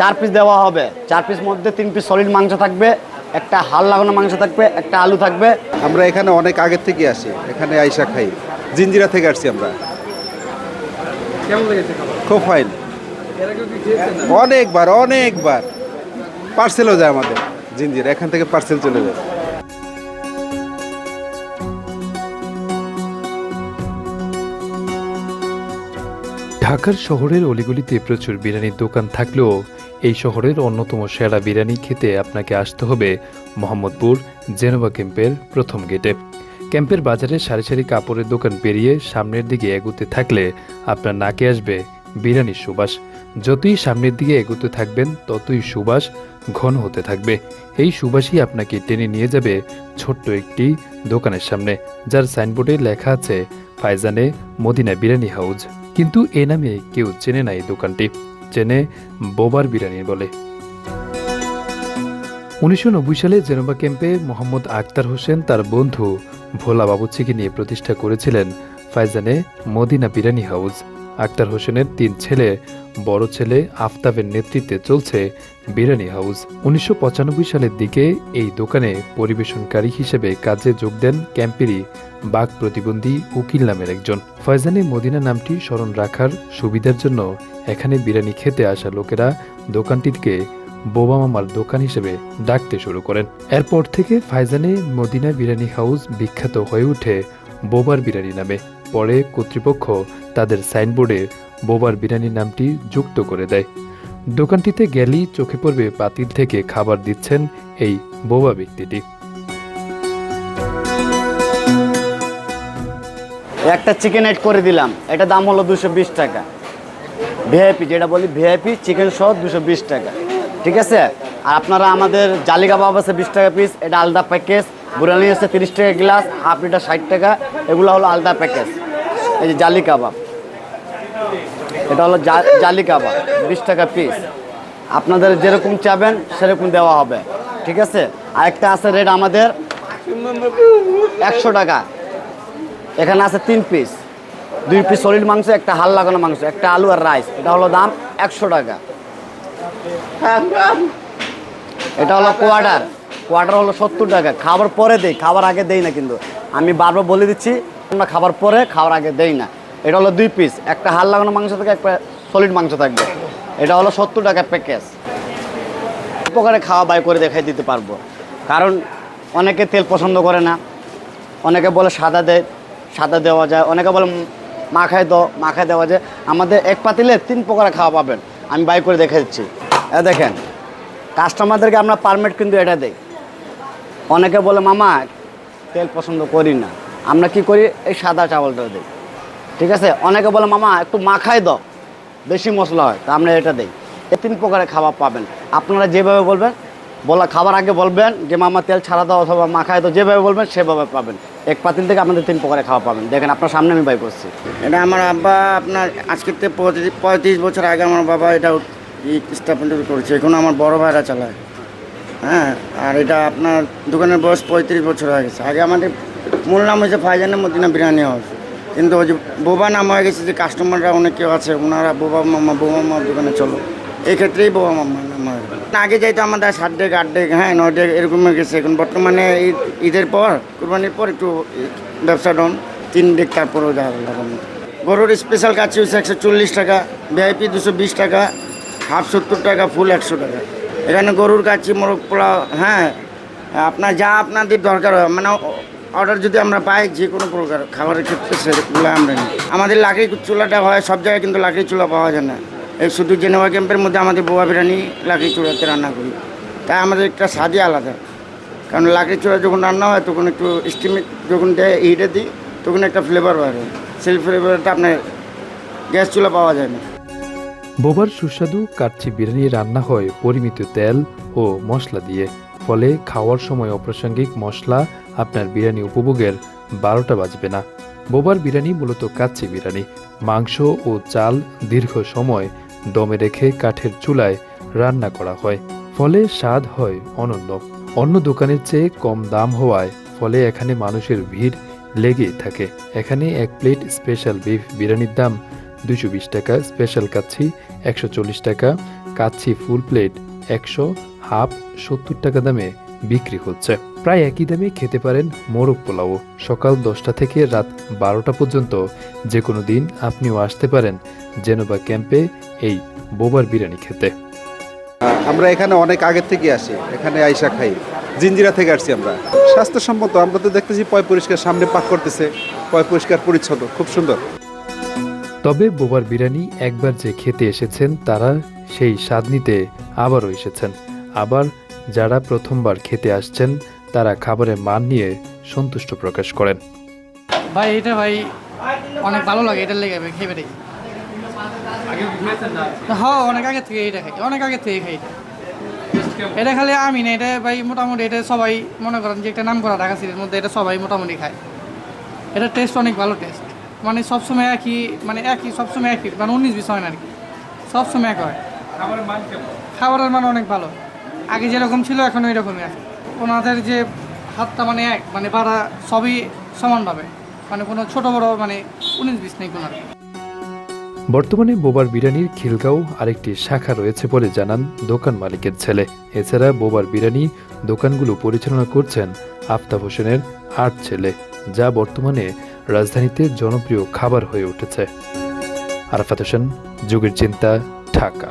চার পিস দেওয়া হবে। চার পিস মধ্যে তিন পিস সলিড মাংস থাকবে একটা হাল লাগানো মাংস থাকবে একটা আলু থাকবে। আমরা এখানে অনেক আগের থেকে আসি এখানে আইসা খাই। জিঞ্জিরা থেকে আসছি আমরা। খুব ফাইন অনেকবার অনেকবার। পার্সেলও যায় আমাদের জিঞ্জিরা এখান থেকে পার্সেল চলে যায়। ঢাকার শহরের অলিগলিতে প্রচুর বিরিয়ানির দোকান থাকলেও এই শহরের অন্যতম সেরা বিরিয়ানি খেতে আপনাকে আসতে হবে মোহাম্মদপুর জেনোভা ক্যাম্পের প্রথম গেটে। ক্যাম্পের বাজারে সারি সারি কাপড়ের দোকান পেরিয়ে সামনের দিকে এগুতে থাকলে আপনার নাকে আসবে বিরিয়ানির সুবাস। যতই সামনের দিকে এগুতে থাকবেন, ততই সুবাস ঘন হতে থাকবে। এই সুবাসই আপনাকে টেনে নিয়ে যাবে ছোট্ট একটি দোকানের সামনে, যার সাইনবোর্ডে লেখা আছে, ফাইজানে মদিনা বিরিয়ানি হাউস কিন্তু এ নামে কেউ চেনে না এই দোকানটি। চেনে বোবার বিরিয়ানি বলে। উনিশশো নব্বই সালে জেনোবা ক্যাম্পে মোহাম্মদ আক্তার হোসেন তার বন্ধু ভোলা বাবুচিকে নিয়ে প্রতিষ্ঠা করেছিলেন ফাইজানে মদিনা বিরানি হাউস। আক্তার হোসেনের তিন ছেলে বড় ছেলে আফতাবের নেতৃত্বে চলছে বিরিয়ানি হাউস। উনিশশো পঁচানব্বই সালের দিকে এই দোকানে পরিবেশনকারী হিসেবে কাজে যোগ দেন ক্যাম্পেরি বাঘ প্রতিবন্ধী উকিল নামের একজন। ফয়জানে মদিনা নামটি স্মরণ রাখার সুবিধার জন্য এখানে বিরিয়ানি খেতে আসা লোকেরা দোকানটিকে বোবা মামার দোকান হিসেবে ডাকতে শুরু করেন। এরপর থেকে ফাইজানে মদিনা বিরিয়ানি হাউস বিখ্যাত হয়ে ওঠে বোবার বিরিয়ানি নামে। পরে কর্তৃপক্ষ তাদের সাইনবোর্ডে বোবার বিরিয়ানি নামটি যুক্ত করে দেয়। দোকানটিতে গেলেই চোখে পড়বে পাতিল থেকে খাবার দিচ্ছেন এই বোবা ব্যক্তিটি। একটা চিকেন এড করে দিলাম। এটা দাম হলো দুশো বিশ টাকা। ভিআইপি যেটা বলি ভিআইপি চিকেন সহ দুশো বিশ টাকা। ঠিক আছে? আর আপনারা আমাদের জালি কাবাব আছে বিশ টাকা পিস এটা আলাদা প্যাকেজ বুড়ানি আছে তিরিশ টাকা গ্লাস হাফ লিটার ষাট টাকা। এগুলো হলো আলাদা প্যাকেজ এই যে জালি কাবাব এটা হলো জালি কাবাব বিশ টাকা পিস আপনাদের যেরকম চাবেন, সেরকম দেওয়া হবে। ঠিক আছে? আরেকটা আছে রেট আমাদের একশো টাকা। এখানে আছে তিন পিস দুই পিস সলিড মাংস, একটা হাল লাগানো মাংস, একটা আলু আর রাইস এটা হলো দাম একশো টাকা। এটা হলো কোয়ার্টার কোয়ার্টার হলো সত্তর টাকা। খাবার পরে দেই, খাবার আগে দেই না কিন্তু। আমি বারবার বলে দিচ্ছি, আমরা খাবার পরে, খাবার আগে দেই না। এটা হলো দুই পিস একটা হাল লাগানো মাংস থাকে একটা সলিড মাংস থাকবে। এটা হলো সত্তর টাকা প্যাকেজ প্রকারে খাওয়া বাই করে দেখাই দিতে পারব। কারণ অনেকে তেল পছন্দ করে না, অনেকে বলে সাদা দেয় সাদা দেওয়া যায়, অনেকে বলে মাখায় দাও, মাখায় দেওয়া যায়। আমাদের এক পাতিলে তিন প্রকারের খাওয়া পাবেন। আমি বাই করে দেখে দিচ্ছি। এ দেখেন কাস্টমারদেরকে আমরা পারমিট কিন্তু এটা দেই। অনেকে বলে, মামা, তেল পছন্দ করি না। আমরা কি করি? এই সাদা চাवलটা দিই। ঠিক আছে? অনেকে বলে, মামা, একটু মাখায় দাও, বেশি মশলা হয়। তা আমরা এটা দিই। এই তিন প্রকারের খাবার পাবেন। আপনারা যেভাবে বলবেন, বলা খাবার আগে বলবেন যে, মামা, তেল ছাড়া দাও অথবা মাখায় দাও। যেভাবে বলবেন, সেভাবে পাবেন। এক পাতিল থেকে আপনাদের তিন প্রকারের খাওয়া পাবেন। দেখেন, আপনার সামনে আমি বাই করছি। এটা আমার আব্বা, আপনার আজকের থেকে পঁয়ত্রিশ বছর আগে আমার বাবা এটা স্থাপন করেছে। এখন আমার বড় ভাইরা চালায়। হ্যাঁ? আর এটা আপনার দোকানের বয়স পঁয়ত্রিশ বছর হয়ে গেছে। আগে আমাদের, মূল নাম হয়েছে ফাইজানের মদিনা বিরিয়ানি হাউস। কিন্তু ওই যে বোবা নাম হয়ে গেছে যে কাস্টমাররা অনেক কেউ আছে, ওনারা বোবা মামা বোবা মামার দোকানে চলো। এই ক্ষেত্রেই বোবা মামা নাম হয়ে। আগে যাইতো আমাদের সাত ডেক আট ডেক হ্যাঁ নয় ডেক এরকম হয়ে গেছে, এখন বর্তমানে ঈদ, ঈদের পর, কুরবানির পর একটু ব্যবসা ডাউন তিন ডেক তারপরেও যাওয়া গরুর স্পেশাল কাছে হচ্ছে একশো চল্লিশ টাকা ভিআইপি দুশো বিশ টাকা হাফ সত্তর টাকা ফুল একশো টাকা। এখানে গরুর কাছে মোরগ পোলাও হ্যাঁ আপনার যা আপনাদের দরকার হয় মানে অর্ডার যদি আমরা পাই, যে কোনো প্রকার খাবারের ক্ষেত্রে সেগুলো আমরা নিই। আমাদের লাকড়ি চুলাটা হয়, সব জায়গায় কিন্তু লাকড়ি চুলা পাওয়া যায় না। এই শুধু জেনেভা ক্যাম্পের মধ্যে আমাদের বোয়া বিরিয়ানি লাকড়ি চুলাতে রান্না করি। তাই আমাদের একটা স্বাদই আলাদা। কারণ লাকড়ি চুলা যখন রান্না হয়, তখন একটু স্টিমে যখন দেয় হিটে দিই, তখন একটা ফ্লেভার হয়। সেই ফ্লেভারটা আপনার গ্যাস চুলা পাওয়া যায় না। বোবার সুস্বাদু কাচ্চি বিরিয়ানি রান্না হয় পরিমিত তেল ও মশলা দিয়ে। ফলে খাওয়ার সময় অপ্রাসঙ্গিক মশলা আপনার বিরিয়ানি উপভোগের বারোটা বাজবে না। বোবার বিরিয়ানি মূলত কাচ্চি বিরিয়ানি। মাংস ও চাল দীর্ঘ সময় দমে রেখে কাঠের চুলায় রান্না করা হয়, ফলে স্বাদ হয় অনন্য। অন্য দোকানের চেয়ে কম দাম হওয়ায় ফলে এখানে মানুষের ভিড় লেগেই থাকে। এখানে এক প্লেট স্পেশাল বিফ বিরিয়ানির দাম দুশো বিশ টাকা, স্পেশাল কাচ্ছি একশো চল্লিশ টাকা কাচ্ছি ফুল প্লেট একশো হাফ সত্তর টাকা দামে বিক্রি হচ্ছে। প্রায় একই দামে খেতে পারেন মোরগ পোলাও। সকাল দশটা থেকে রাত বারোটা পর্যন্ত যে কোনো দিন আপনিও আসতে পারেন জেনোবা ক্যাম্পে এই বোবার বিরিয়ানি খেতে। আমরা এখানে অনেক আগের থেকে আসি এখানে আইসা খাই। জিঞ্জিরা থেকে আসছি আমরা। স্বাস্থ্যসম্মত আমরা তো দেখতেছি পয় পরিষ্কার সামনে পাক করতেছে পয় পরিষ্কার পরিচ্ছন্ন খুব সুন্দর। তবে বোবার বিরিয়ানি একবার যে খেতে এসেছেন তারা সেই স্বাদ নিতে আবারও এসেছেন। আবার যারা প্রথমবার খেতে আসছেন তারা খাবারের মান নিয়ে সন্তুষ্ট প্রকাশ করেন। ভাই এটা ভাই অনেক ভালো লাগে এটার লেগে আমি খেয়ে না? হ্যাঁ অনেক আগে থেকে এটা খাই অনেক আগে থেকে খাই। এটা। এটা খালি আমি না এটা ভাই মোটামুটি এটা সবাই মনে করেন যে একটা নাম করা ঢাকা সিটির মধ্যে এটা সবাই মোটামুটি খায়। এটা টেস্ট অনেক ভালো টেস্ট মানে সবসময় একই মানে একই সবসময় একই মানে উনিশ বিশ হয় না আর কি। সবসময় এক হয়। খাবারের মান খাবারের মান অনেক ভালো। আগে যেরকম ছিল এখন ওই রকমই আছে। ওনাদের যে হাতটা মানে এক মানে ভাড়া সবই সমানভাবে। মানে কোনো ছোট বড় মানে উনিশ বিশ নেই কোনো। বর্তমানে বোবার বিরিয়ানির খিলগাঁও আরেকটি শাখা রয়েছে বলে জানান দোকান মালিকের ছেলে। এছাড়া বোবার বিরিয়ানি দোকানগুলো পরিচালনা করছেন আফতাব হোসেনের আট ছেলে, যা বর্তমানে রাজধানীতে জনপ্রিয় খাবার হয়ে উঠেছে। আরাফাত হোসেন, যুগের চিন্তা, ঢাকা।